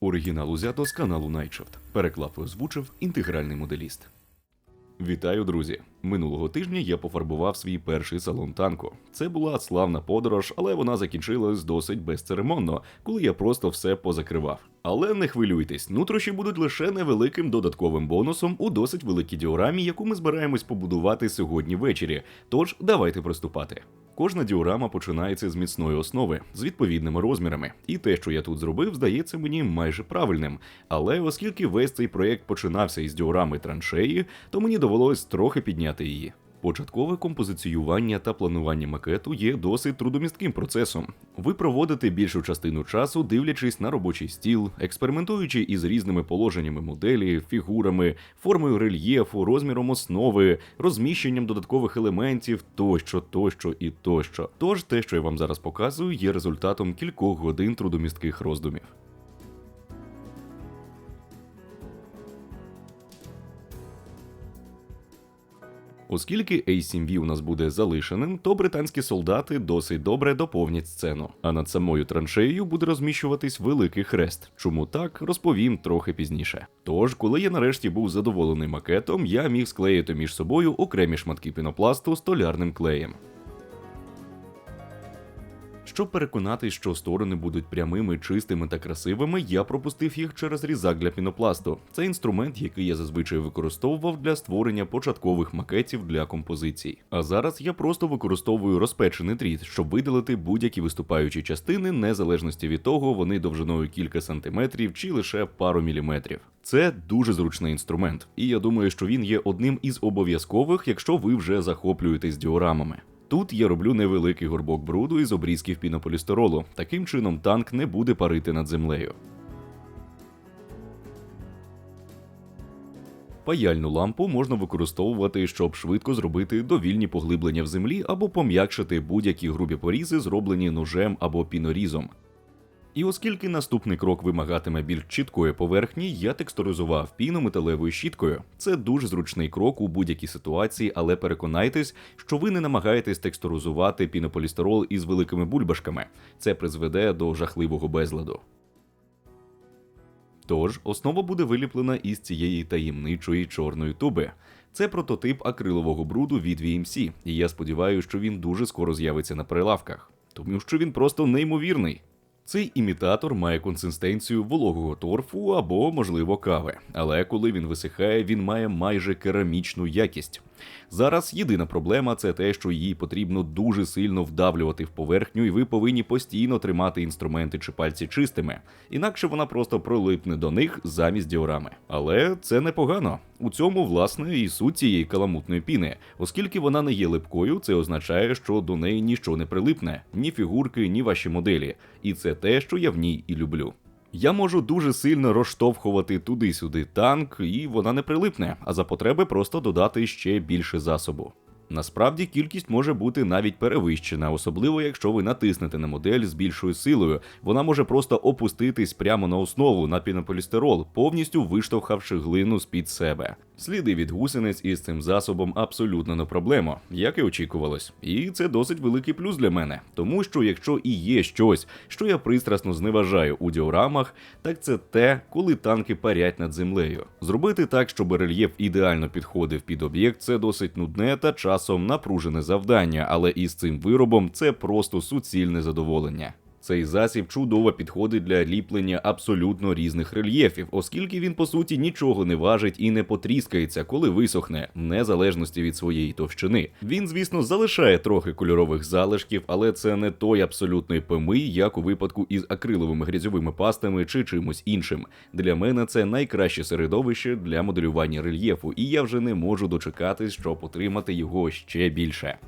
Оригінал узято з каналу Nightshift. Переклав і озвучив інтегральний моделіст. Вітаю, друзі! Минулого тижня я пофарбував свій перший салон танку. Це була славна подорож, але вона закінчилась досить безцеремонно, коли я просто все позакривав. Але не хвилюйтесь, нутрощі будуть лише невеликим додатковим бонусом у досить великій діорамі, яку ми збираємось побудувати сьогодні ввечері. Тож давайте приступати. Кожна діорама починається з міцної основи з відповідними розмірами, і те, що я тут зробив, здається мені майже правильним. Але оскільки весь цей проєкт починався із діорами траншеї, то мені довелось трохи підняти її. Початкове композиціювання та планування макету є досить трудомістким процесом. Ви проводите більшу частину часу, дивлячись на робочий стіл, експериментуючи із різними положеннями моделі, фігурами, формою рельєфу, розміром основи, розміщенням додаткових елементів тощо, тощо і тощо. Тож те, що я вам зараз показую, є результатом кількох годин трудомістких роздумів. Оскільки A7V у нас буде залишеним, то британські солдати досить добре доповнять сцену. А над самою траншеєю буде розміщуватись великий хрест. Чому так, розповім трохи пізніше. Тож, коли я нарешті був задоволений макетом, я міг склеїти між собою окремі шматки пінопласту столярним клеєм. Щоб переконатись, що сторони будуть прямими, чистими та красивими, я пропустив їх через різак для пінопласту. Це інструмент, який я зазвичай використовував для створення початкових макетів для композицій. А зараз я просто використовую розпечений дріт, щоб видалити будь-які виступаючі частини, незалежності від того, вони довжиною кілька сантиметрів чи лише пару міліметрів. Це дуже зручний інструмент, і я думаю, що він є одним із обов'язкових, якщо ви вже захоплюєтесь діорамами. Тут я роблю невеликий горбок бруду із обрізків пінополістиролу. Таким чином танк не буде парити над землею. Паяльну лампу можна використовувати, щоб швидко зробити довільні поглиблення в землі або пом'якшити будь-які грубі порізи, зроблені ножем або пінорізом. І оскільки наступний крок вимагатиме більш чіткої поверхні, я текстуризував піну металевою щіткою. Це дуже зручний крок у будь-якій ситуації, але переконайтесь, що ви не намагаєтесь текстуризувати пінополістирол із великими бульбашками. Це призведе до жахливого безладу. Тож, основа буде виліплена із цієї таємничої чорної туби. Це прототип акрилового бруду від VMC, і я сподіваюся, що він дуже скоро з'явиться на прилавках, тому що він просто неймовірний. Цей імітатор має консистенцію вологого торфу або, можливо, кави, але коли він висихає, він має майже керамічну якість. Зараз єдина проблема це те, що її потрібно дуже сильно вдавлювати в поверхню, і ви повинні постійно тримати інструменти чи пальці чистими, інакше вона просто пролипне до них замість діорами. Але це непогано. У цьому, власне, і суть цієї каламутної піни, оскільки вона не є липкою, це означає, що до неї ніщо не прилипне, ні фігурки, ні ваші моделі. І це те, що я в ній і люблю. Я можу дуже сильно розштовхувати туди-сюди танк, і вона не прилипне, а за потреби просто додати ще більше засобу. Насправді кількість може бути навіть перевищена, особливо якщо ви натиснете на модель з більшою силою. Вона може просто опуститись прямо на основу на пінополістирол, повністю виштовхавши глину з-під себе. Сліди від гусениць із цим засобом абсолютно не проблема, як і очікувалось. І це досить великий плюс для мене, тому що якщо і є щось, що я пристрасно зневажаю у діорамах, так це те, коли танки парять над землею. Зробити так, щоб рельєф ідеально підходив під об'єкт, це досить нудне та часом напружене завдання, але із цим виробом це просто суцільне задоволення. Цей засіб чудово підходить для ліплення абсолютно різних рельєфів, оскільки він по суті нічого не важить і не потріскається, коли висохне, в незалежності від своєї товщини. Він, звісно, залишає трохи кольорових залишків, але це не той абсолютний помий, як у випадку із акриловими грязьовими пастами чи чимось іншим. Для мене це найкраще середовище для моделювання рельєфу, і я вже не можу дочекатись, щоб отримати його ще більше.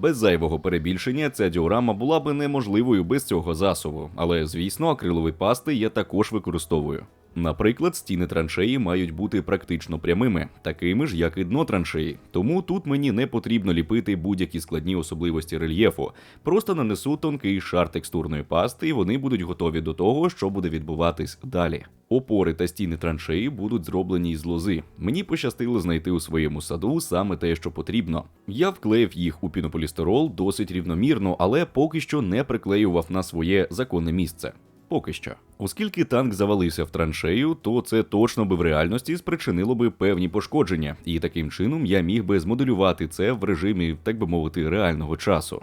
Без зайвого перебільшення ця діорама була би неможливою без цього засобу, але звісно, акрилові пасти я також використовую. Наприклад, стіни траншеї мають бути практично прямими, такими ж, як і дно траншеї. Тому тут мені не потрібно ліпити будь-які складні особливості рельєфу. Просто нанесу тонкий шар текстурної пасти, і вони будуть готові до того, що буде відбуватись далі. Опори та стіни траншеї будуть зроблені із лози. Мені пощастило знайти у своєму саду саме те, що потрібно. Я вклеїв їх у пінополістирол досить рівномірно, але поки що не приклеював на своє законне місце. Поки що, оскільки танк завалився в траншею, то це точно би в реальності спричинило би певні пошкодження, і таким чином я міг би змоделювати це в режимі, так би мовити, реального часу.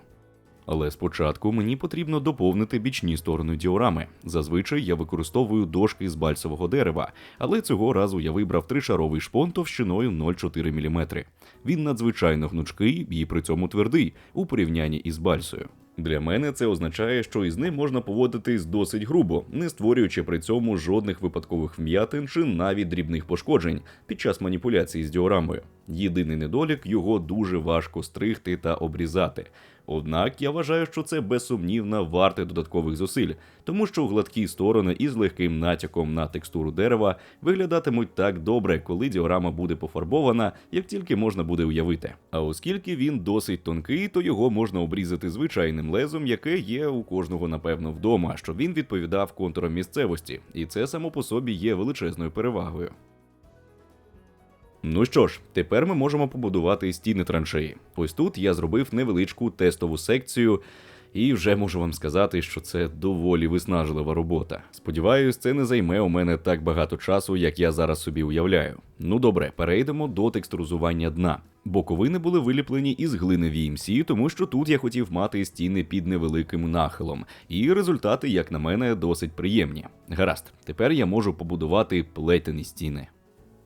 Але спочатку мені потрібно доповнити бічні сторони діорами. Зазвичай я використовую дошки з бальсового дерева, але цього разу я вибрав тришаровий шпон товщиною 0,4 мм. Він надзвичайно гнучкий і при цьому твердий у порівнянні із бальсою. Для мене це означає, що із ним можна поводитись досить грубо, не створюючи при цьому жодних випадкових вм'ятин чи навіть дрібних пошкоджень під час маніпуляції з діорамою. Єдиний недолік його дуже важко стригти та обрізати. Однак я вважаю, що це безсумнівно варте додаткових зусиль, тому що гладкі сторони із легким натяком на текстуру дерева виглядатимуть так добре, коли діорама буде пофарбована, як тільки можна буде уявити. А оскільки він досить тонкий, то його можна обрізати звичайним лезом, яке є у кожного, напевно, вдома, щоб він відповідав контурам місцевості, і це само по собі є величезною перевагою. Ну що ж, тепер ми можемо побудувати стіни траншеї. Ось тут я зробив невеличку тестову секцію, і вже можу вам сказати, що це доволі виснажлива робота. Сподіваюсь, це не займе у мене так багато часу, як я зараз собі уявляю. Ну добре, перейдемо до текстуризування дна. Боковини були виліплені із глини VMC, тому що тут я хотів мати стіни під невеликим нахилом, і результати, як на мене, досить приємні. Гаразд, тепер я можу побудувати плетені стіни.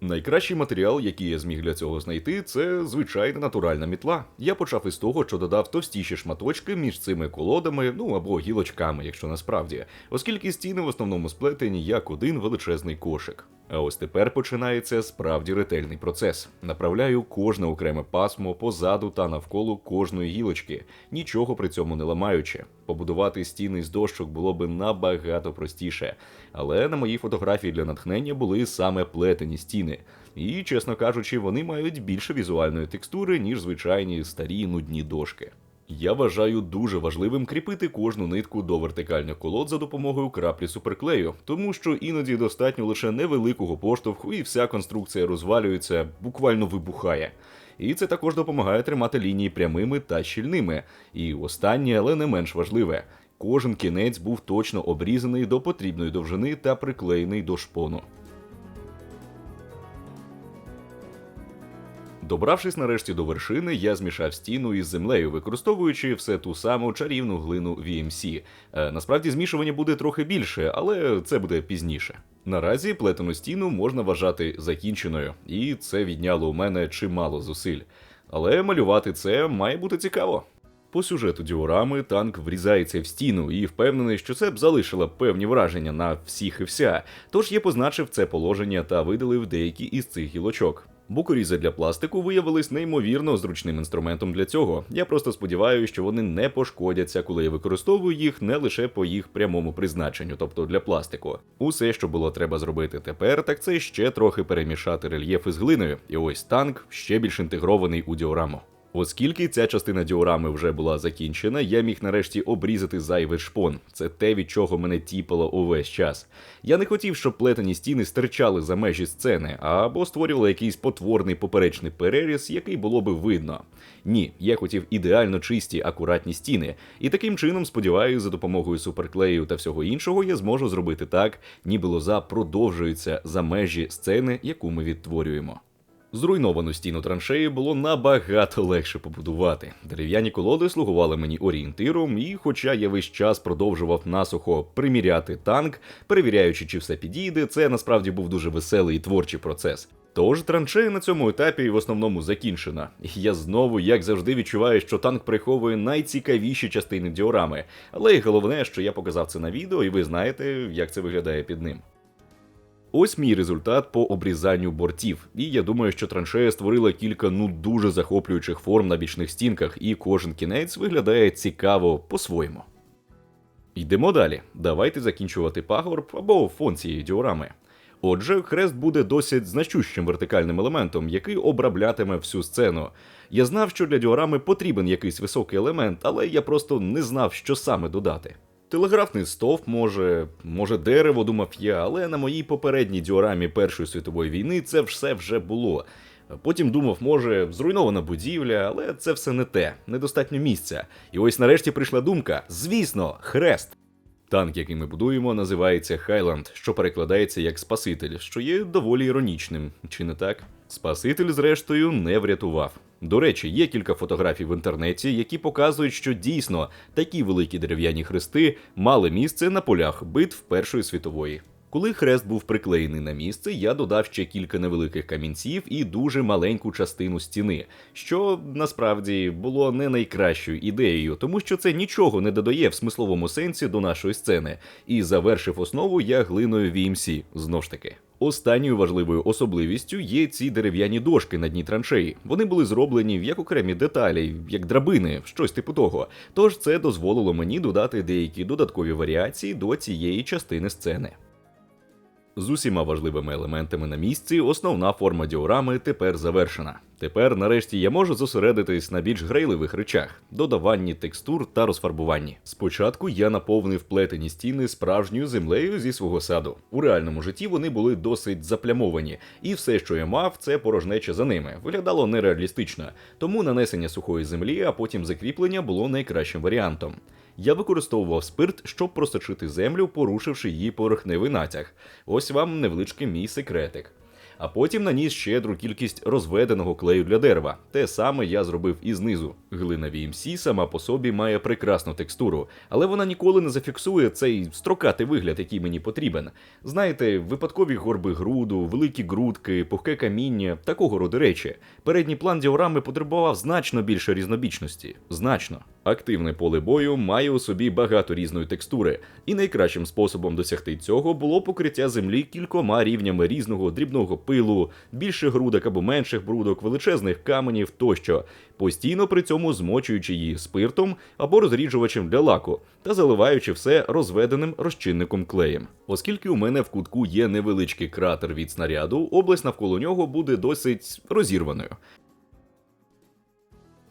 Найкращий матеріал, який я зміг для цього знайти, це звичайна натуральна мітла. Я почав із того, що додав товстіші шматочки між цими колодами, ну або гілочками, якщо насправді, оскільки стіни в основному сплетені як один величезний кошик. А ось тепер починається справді ретельний процес. Направляю кожне окреме пасмо позаду та навколо кожної гілочки, нічого при цьому не ламаючи. Побудувати стіни з дощок було би набагато простіше, але на моїй фотографії для натхнення були саме плетені стіни. І, чесно кажучи, вони мають більше візуальної текстури, ніж звичайні старі нудні дошки. Я вважаю дуже важливим кріпити кожну нитку до вертикальних колод за допомогою краплі суперклею, тому що іноді достатньо лише невеликого поштовху, і вся конструкція розвалюється, буквально вибухає. І це також допомагає тримати лінії прямими та щільними. І останнє, але не менш важливе. Кожен кінець був точно обрізаний до потрібної довжини та приклеєний до шпону. Добравшись нарешті до вершини, я змішав стіну із землею, використовуючи все ту саму чарівну глину VMC. Е, насправді змішування буде трохи більше, але це буде пізніше. Наразі плетену стіну можна вважати закінченою, і це відняло у мене чимало зусиль. Але малювати це має бути цікаво. По сюжету діорами танк врізається в стіну і впевнений, що це б залишило певні враження на всіх і вся. Тож я позначив це положення та видалив деякі із цих гілочок. Букорізи для пластику виявились неймовірно зручним інструментом для цього. Я просто сподіваюся, що вони не пошкодяться, коли я використовую їх не лише по їх прямому призначенню, тобто для пластику. Усе, що було треба зробити тепер, так це ще трохи перемішати рельєф із глиною, і ось танк ще більш інтегрований у діораму. Оскільки ця частина діорами вже була закінчена, я міг нарешті обрізати зайвий шпон. Це те, від чого мене тіпало увесь час. Я не хотів, щоб плетені стіни стирчали за межі сцени, або створювали якийсь потворний поперечний переріз, який було би видно. Ні, я хотів ідеально чисті, акуратні стіни, і таким чином, сподіваюся, за допомогою суперклею та всього іншого я зможу зробити так, ніби лоза продовжується за межі сцени, яку ми відтворюємо. Зруйновану стіну траншеї було набагато легше побудувати. Дерев'яні колоди слугували мені орієнтиром, і, хоча я весь час продовжував насухо приміряти танк, перевіряючи, чи все підійде, це насправді був дуже веселий і творчий процес. Тож траншея на цьому етапі в основному закінчена. Я знову, як завжди, відчуваю, що танк приховує найцікавіші частини діорами. Але головне, що я показав це на відео, і ви знаєте, як це виглядає під ним. Ось мій результат по обрізанню бортів. І я думаю, що траншея створила кілька ну дуже захоплюючих форм на бічних стінках, і кожен кінець виглядає цікаво по-своєму. Йдемо далі. Давайте закінчувати пагорб або фон цієї діорами. Отже, хрест буде досить значущим вертикальним елементом, який обраблятиме всю сцену. Я знав, що для діорами потрібен якийсь високий елемент, але я просто не знав, що саме додати. Телеграфний стовп, може, може, дерево, думав я, але на моїй попередній діорамі Першої світової війни це все вже було. Потім думав, може, зруйнована будівля, але це все не те, недостатньо місця. І ось нарешті прийшла думка: звісно, хрест. Танк, який ми будуємо, називається Хайланд, що перекладається як Спаситель, що є доволі іронічним, чи не так? Спаситель, зрештою, не врятував. До речі, є кілька фотографій в інтернеті, які показують, що дійсно такі великі дерев'яні хрести мали місце на полях битв Першої світової. Коли хрест був приклеєний на місце, я додав ще кілька невеликих камінців і дуже маленьку частину стіни, що насправді було не найкращою ідеєю, тому що це нічого не додає в смисловому сенсі до нашої сцени. І завершив основу я глиною VMC, знов ж таки. Останньою важливою особливістю є ці дерев'яні дошки на дні траншеї. Вони були зроблені як окремі деталі, як драбини, щось типу того. Тож це дозволило мені додати деякі додаткові варіації до цієї частини сцени. З усіма важливими елементами на місці основна форма діорами тепер завершена. Тепер, нарешті, я можу зосередитись на більш грейливих речах, додаванні текстур та розфарбуванні. Спочатку я наповнив плетені стіни справжньою землею зі свого саду. У реальному житті вони були досить заплямовані, і все, що я мав, це порожнеча за ними. Виглядало нереалістично, тому нанесення сухої землі, а потім закріплення було найкращим варіантом. Я використовував спирт, щоб просочити землю, порушивши її поверхневий натяг. Ось вам невеличкий мій секретик. А потім наніс щедру кількість розведеного клею для дерева. Те саме я зробив і знизу. Глина VMC сама по собі має прекрасну текстуру, але вона ніколи не зафіксує цей строкатий вигляд, який мені потрібен. Знаєте, випадкові горби груду, великі грудки, пухке каміння, такого роду речі. Передній план діорами потребував значно більше різнобічності. Значно. Активне поле бою має у собі багато різної текстури, і найкращим способом досягти цього було покриття землі кількома рівнями різного дрібного пилу, більших грудок або менших брудок, величезних каменів тощо, постійно при цьому змочуючи її спиртом або розріджувачем для лаку та заливаючи все розведеним розчинником клеєм. Оскільки у мене в кутку є невеличкий кратер від снаряду, область навколо нього буде досить розірваною.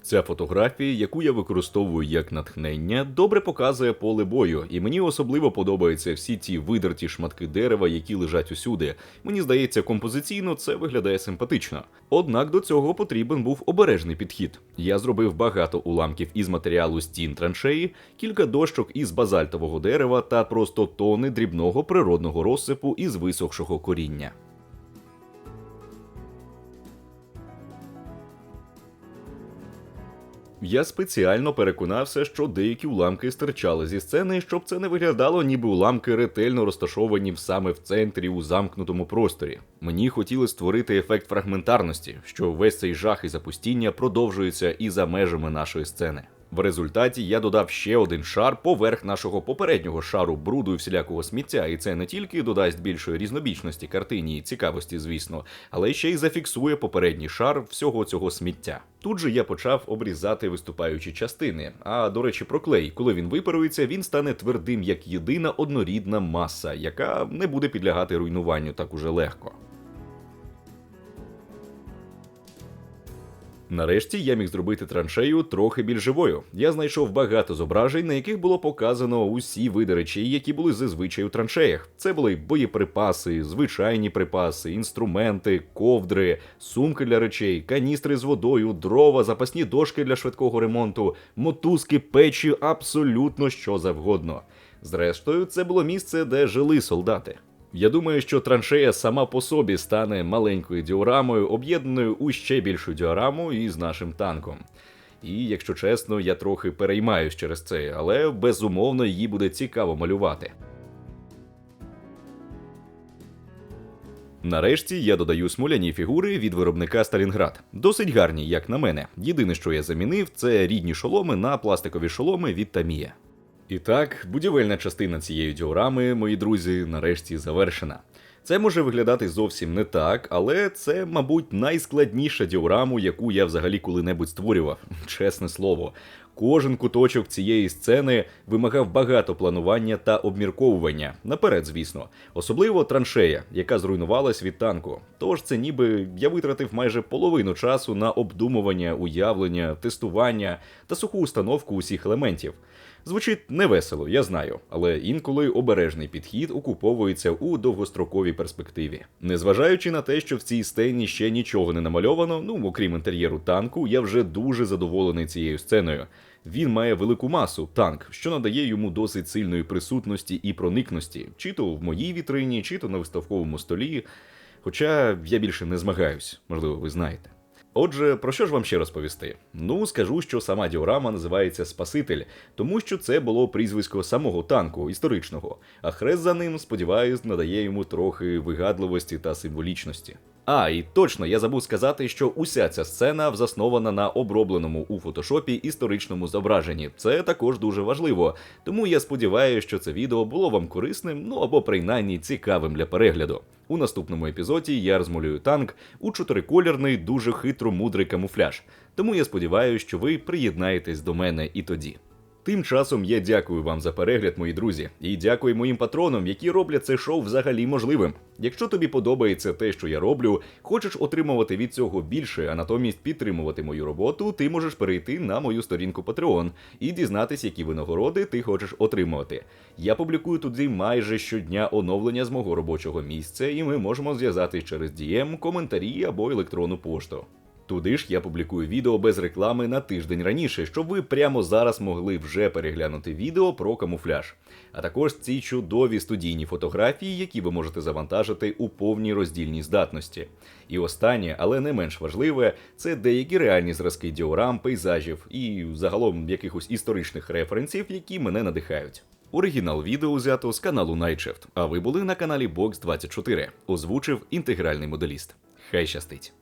Ця фотографія, яку я використовую як натхнення, добре показує поле бою, і мені особливо подобаються всі ті видерті шматки дерева, які лежать усюди. Мені здається, композиційно це виглядає симпатично. Однак до цього потрібен був обережний підхід. Я зробив багато уламків із матеріалу стін траншеї, кілька дощок із базальтового дерева та просто тони дрібного природного розсипу із висохшого коріння. Я спеціально переконався, що деякі уламки стирчали зі сцени, щоб це не виглядало, ніби уламки ретельно розташовані саме в центрі у замкнутому просторі. Мені хотіли створити ефект фрагментарності, що весь цей жах і запустіння продовжується і за межами нашої сцени. В результаті я додав ще один шар поверх нашого попереднього шару бруду і всілякого сміття, і це не тільки додасть більшої різнобічності картині і цікавості, звісно, але ще й зафіксує попередній шар всього цього сміття. Тут же я почав обрізати виступаючі частини. А до речі, про клей, коли він випарується, він стане твердим як єдина однорідна маса, яка не буде підлягати руйнуванню так уже легко. Нарешті я міг зробити траншею трохи більш живою. Я знайшов багато зображень, на яких було показано усі види речей, які були зазвичай у траншеях. Це були боєприпаси, звичайні припаси, інструменти, ковдри, сумки для речей, каністри з водою, дрова, запасні дошки для швидкого ремонту, мотузки, печі, абсолютно що завгодно. Зрештою, це було місце, де жили солдати. Я думаю, що траншея сама по собі стане маленькою діорамою, об'єднаною у ще більшу діораму із нашим танком. І, якщо чесно, я трохи переймаюсь через це, але безумовно її буде цікаво малювати. Нарешті я додаю смоляні фігури від виробника Сталінград. Досить гарні, як на мене. Єдине, що я замінив, це рідні шоломи на пластикові шоломи від Тамія. І так, будівельна частина цієї діорами, мої друзі, нарешті завершена. Це може виглядати зовсім не так, але це, мабуть, найскладніша діораму, яку я взагалі коли-небудь створював, чесне слово. Кожен куточок цієї сцени вимагав багато планування та обмірковування. Наперед, звісно, особливо траншея, яка зруйнувалась від танку. Тож це ніби я витратив майже половину часу на обдумування, уявлення, тестування та суху установку усіх елементів. Звучить невесело, я знаю, але інколи обережний підхід окуповується у довгостроковій перспективі. Незважаючи на те, що в цій сцені ще нічого не намальовано, ну окрім інтер'єру танку, я вже дуже задоволений цією сценою. Він має велику масу танк, що надає йому досить сильної присутності і проникності, чи то в моїй вітрині, чи то на виставковому столі. Хоча я більше не змагаюсь, можливо, ви знаєте. Отже, про що ж вам ще розповісти? Ну, скажу, що сама діорама називається Спаситель, тому що це було прізвисько самого танку історичного, а хрест за ним, сподіваюсь, надає йому трохи вигадливості та символічності. А, і точно я забув сказати, що уся ця сцена заснована на обробленому у фотошопі історичному зображенні. Це також дуже важливо. Тому я сподіваюся, що це відео було вам корисним, ну або принаймні цікавим для перегляду. У наступному епізоді я розмалюю танк у чотириколірний, дуже хитро мудрий камуфляж. Тому я сподіваюся, що ви приєднаєтесь до мене і тоді. Тим часом я дякую вам за перегляд, мої друзі, і дякую моїм патронам, які роблять це шоу взагалі можливим. Якщо тобі подобається те, що я роблю, хочеш отримувати від цього більше, а натомість підтримувати мою роботу, ти можеш перейти на мою сторінку Patreon і дізнатись, які винагороди ти хочеш отримувати. Я публікую туди майже щодня оновлення з мого робочого місця, і ми можемо зв'язатись через DM, коментарі або електронну пошту. Туди ж я публікую відео без реклами на тиждень раніше, щоб ви прямо зараз могли вже переглянути відео про камуфляж. А також ці чудові студійні фотографії, які ви можете завантажити у повній роздільній здатності. І останнє, але не менш важливе, це деякі реальні зразки діорам, пейзажів і загалом якихось історичних референсів, які мене надихають. Оригінал відео взято з каналу Nightshift, а ви були на каналі Box24. Озвучив інтегральний моделіст. Хай щастить!